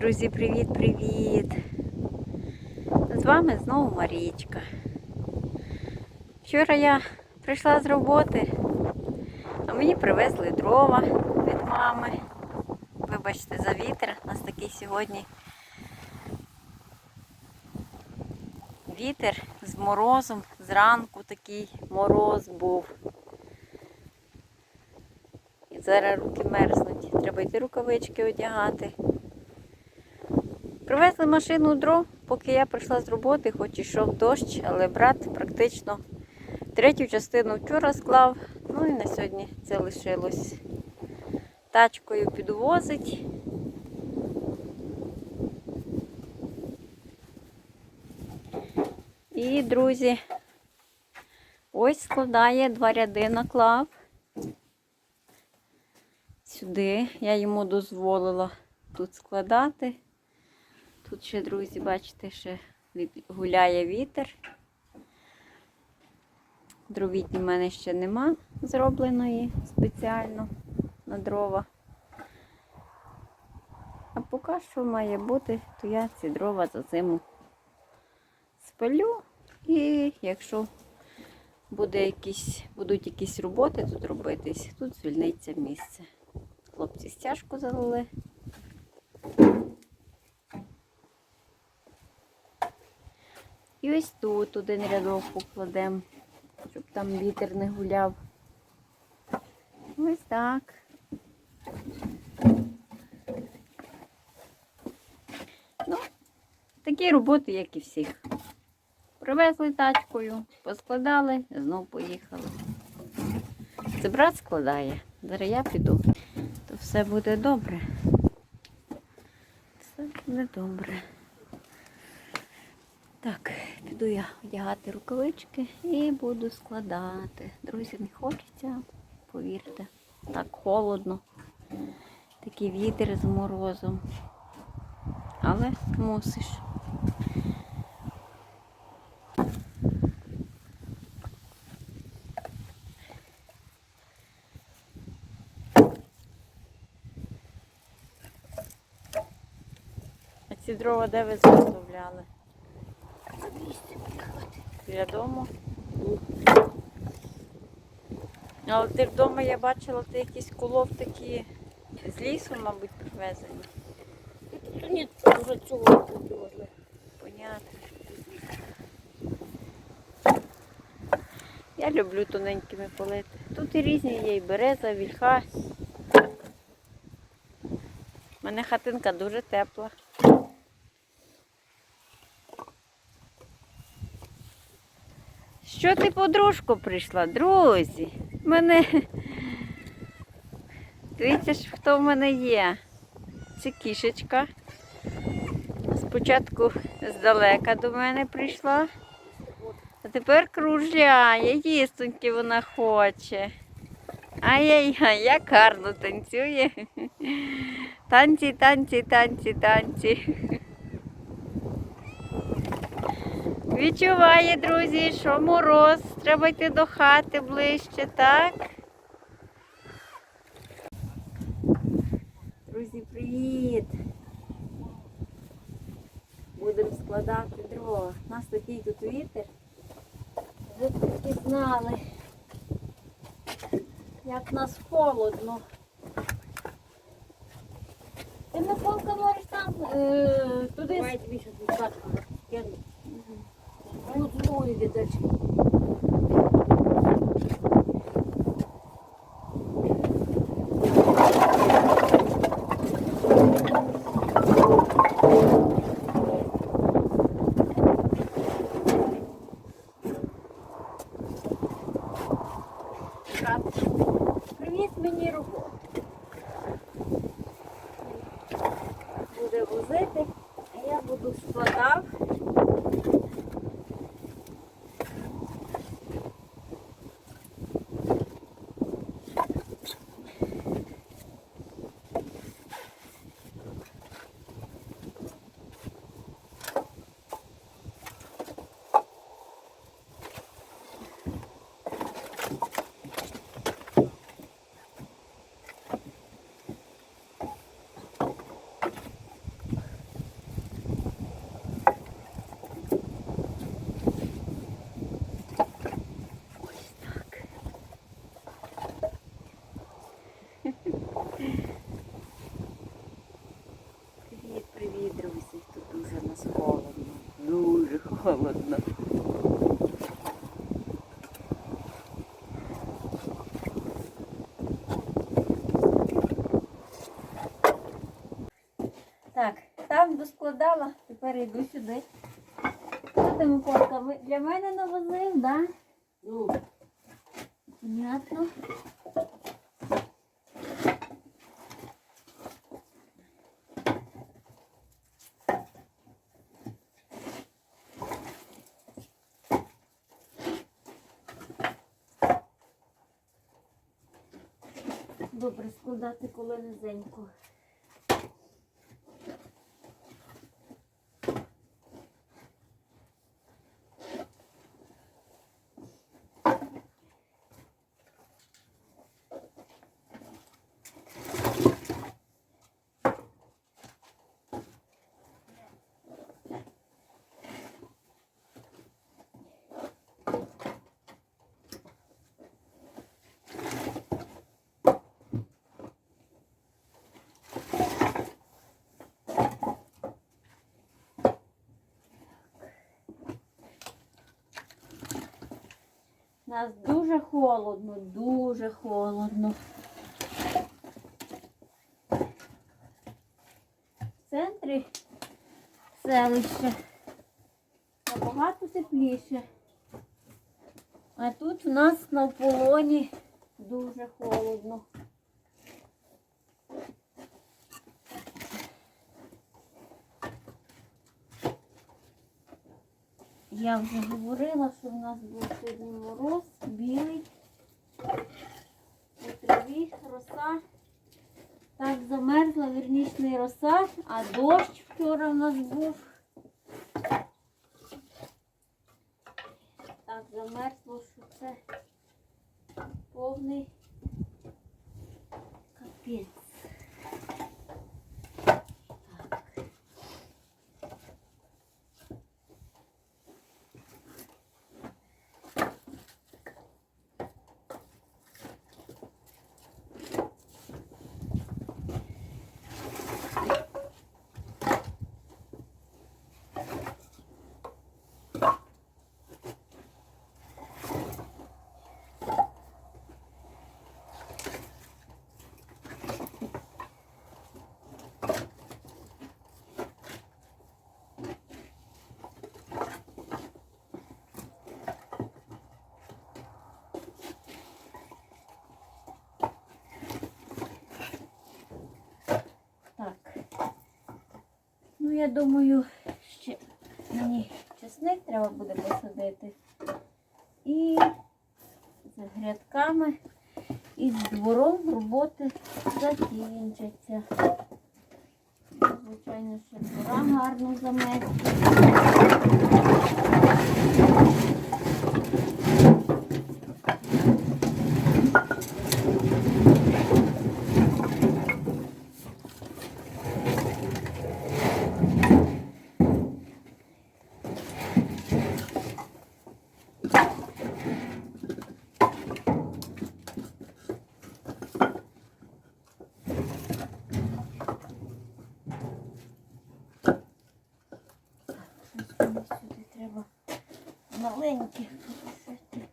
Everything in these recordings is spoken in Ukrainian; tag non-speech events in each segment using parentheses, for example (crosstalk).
Друзі, привіт-привіт! З вами знову Марічка. Вчора я прийшла з роботи, а мені привезли дрова від мами. Вибачте за вітер, у нас такий сьогодні вітер з морозом, зранку такий мороз був. І зараз руки мерзнуть. Треба йти рукавички одягати. Привезли машину дров, поки я прийшла з роботи, хоч ішов дощ, але брат практично третю частину вчора склав. Ну і на сьогодні це лишилось. Тачкою підвозить. І, друзі, ось складає два ряди наклав. Сюди я йому дозволила тут складати. Тут ще, друзі, бачите, ще гуляє вітер. Дровітні в мене ще нема зробленої спеціально на дрова. А поки що має бути, то я ці дрова за зиму спалю. І якщо буде якісь, будуть якісь роботи тут робитись, тут звільниться місце. Хлопці стяжку залили. І ось тут один рядок покладемо, щоб там вітер не гуляв. Ось так. Ну, такі роботи, як і всіх. Привезли тачкою, поскладали, знов поїхали. Це брат складає. Зараз я піду. То все буде добре. Все буде добре. Піду я одягати рукавички і буду складати. Друзі, не хочеться, повірте. Так холодно. Такий вітер з морозом. Але мусиш. А ці дрова де ви заготовляли? Біля дому? Але ти вдома я бачила, ти якісь кулов такі з лісу, мабуть, привезені. Та ні, вже цього року. Понятно. Я люблю тоненькими полити. Тут і різні є, і береза, вільха. У мене хатинка дуже тепла. Що ти подружку прийшла, друзі? Мене. Дивіться хто в мене є. Це кішечка. Спочатку здалека до мене прийшла, а тепер кружляє, їстоньки вона хоче. Ай-яй-яй, як гарно танцює. Танці, танці, танці, танці. Відчуває, друзі, що мороз, треба йти до хати ближче, так? Друзі, привіт! Будемо складати дрова. У нас такий тут вітер. Ви тільки знали, як нас холодно. Ти Миколка можеш там е, туди. Давай тобі ще двадцятку. Ну знову йде холодно. Так, там доскладала, тепер йду сюди. Що ти, Миколка, для мене навозив, так? Да? Ну. Понятно. Добре складати коли низенько. Нас дуже холодно, дуже холодно. В центрі селища набагато тепліше. А тут в нас на полоні дуже холодно. Я вже говорила, що в нас був сьогодні мороз, білий, у траві роса. Так замерзла вірнічний роса, а дощ вчора в нас був. Так замерзло, що це повний капець. Так. Так. Ну, я думаю, ще мені чесник треба буде посадити. І з грядками і з двором роботи закінчаться. Звичайно, ще двора гарно замести. Щось мені сюди треба маленьке посадити.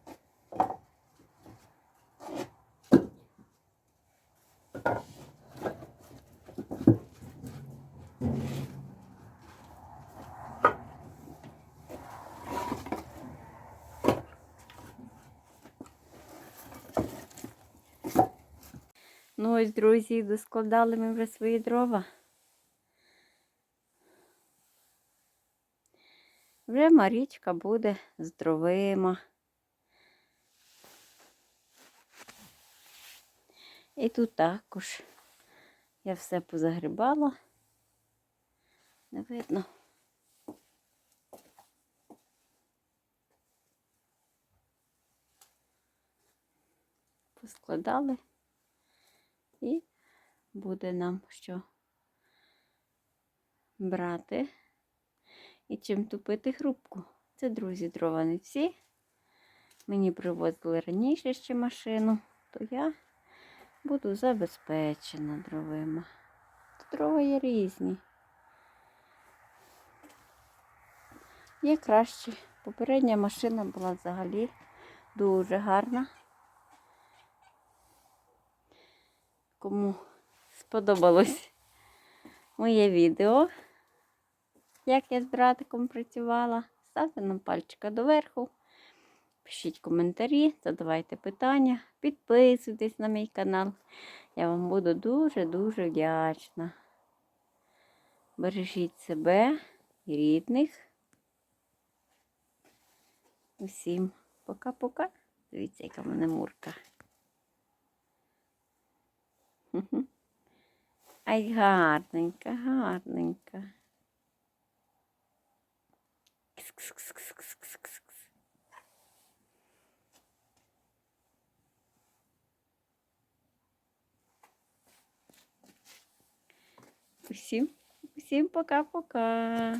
Ну ось, друзі, доскладали ми вже свої дрова. Вже Марічка буде з І тут також я все позагрібала. Не видно. Поскладали і буде нам що брати і чим тупити грубку. Це, друзі, дрова не всі. Мені привозили раніше ще машину, то я буду забезпечена дровима. Дрова є різні. Є кращі. Попередня машина була взагалі дуже гарна. Кому сподобалось моє відео, як я з братиком працювала. Ставте нам пальчика доверху. Пишіть коментарі, задавайте питання, підписуйтесь на мій канал. Я вам буду дуже-дуже вдячна. Бережіть себе і рідних. Усім пока-пока. Дивіться, яка в мене мурка. (laughs) Ай, гарненька, гарненька. Кс-кс-кс-кс-кс-кс-кс. Усім, усім пока-пока.